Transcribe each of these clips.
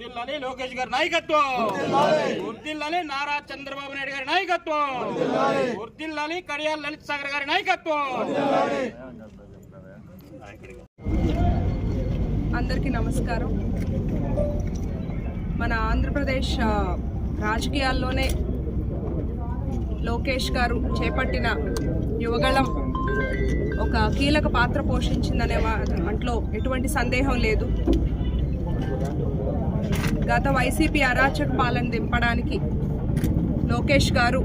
గారి నాయకత్వం. వర్ధిల్లాలి నారా చంద్రబాబు నాయుడు గారి నాయకత్వం. వర్ధిల్లాలి కడియాల్ లలిత్ సాగర్ గారి నాయకత్వం. అందరికీ నమస్కారం. మన ఆంధ్రప్రదేశ్ రాజకీయాల్లోనే లోకేష్ గారు చేపట్టిన యువగళం ఒక కీలక పాత్ర పోషించిందనే దాంట్లో ఎటువంటి సందేహం లేదు. గత వైసీపీ అరాచక పాలన దింపడానికి లోకేష్ గారు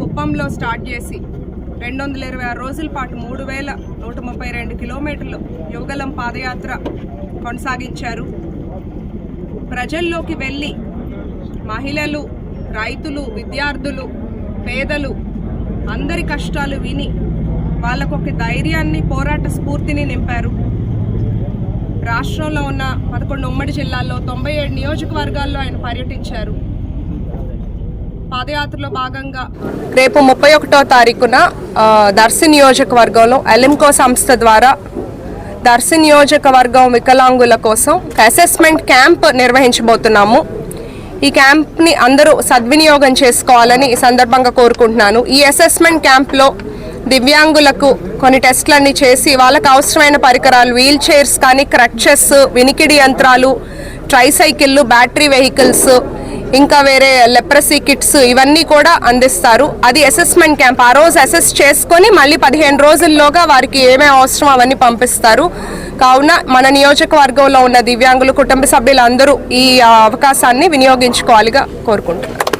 కుప్పంలో స్టార్ట్ చేసి రెండు వందల ఇరవై ఆరు రోజుల పాటు మూడు వేల నూట ముప్పై రెండు కిలోమీటర్లు యువగలం పాదయాత్ర కొనసాగించారు. ప్రజల్లోకి వెళ్ళి మహిళలు రైతులు విద్యార్థులు పేదలు అందరి కష్టాలు విని వాళ్ళకొక ధైర్యాన్ని పోరాట స్ఫూర్తిని నింపారు. రాష్ట్రంలో ఉన్న పదకొండు ఉమ్మడి జిల్లాల్లో తొంభై ఏడు నియోజకవర్గాల్లో ఆయన పర్యటించారు. పాదయాత్రలో భాగంగా రేపు ముప్పై ఒకటో తారీఖున దర్శి నియోజకవర్గంలో ఎలింకో సంస్థ ద్వారా దర్శి నియోజకవర్గం వికలాంగుల కోసం అసెస్మెంట్ క్యాంప్ నిర్వహించబోతున్నాము. ఈ క్యాంప్ని అందరూ సద్వినియోగం చేసుకోవాలని ఈ సందర్భంగా కోరుకుంటున్నాను. ఈ అసెస్మెంట్ క్యాంప్లో దివ్యాంగులకు కొన్ని టెస్ట్లన్నీ చేసి వాళ్ళకు అవసరమైన పరికరాలు వీల్ చైర్స్ కానీ క్రక్చెస్ వినికిడి యంత్రాలు ట్రైసైకిళ్ళు బ్యాటరీ వెహికల్స్ ఇంకా వేరే లెప్రసీ కిట్స్ ఇవన్నీ కూడా అందిస్తారు. అది అసెస్మెంట్ క్యాంప్. ఆ రోజు అసెస్ చేసుకొని మళ్ళీ పదిహేను రోజుల్లోగా వారికి ఏమేమి అవసరం అవన్నీ పంపిస్తారు. కావున మన నియోజకవర్గంలో ఉన్న దివ్యాంగులు కుటుంబ సభ్యులందరూ ఈ అవకాశాన్ని వినియోగించుకోవాలిగా కోరుకుంటున్నాను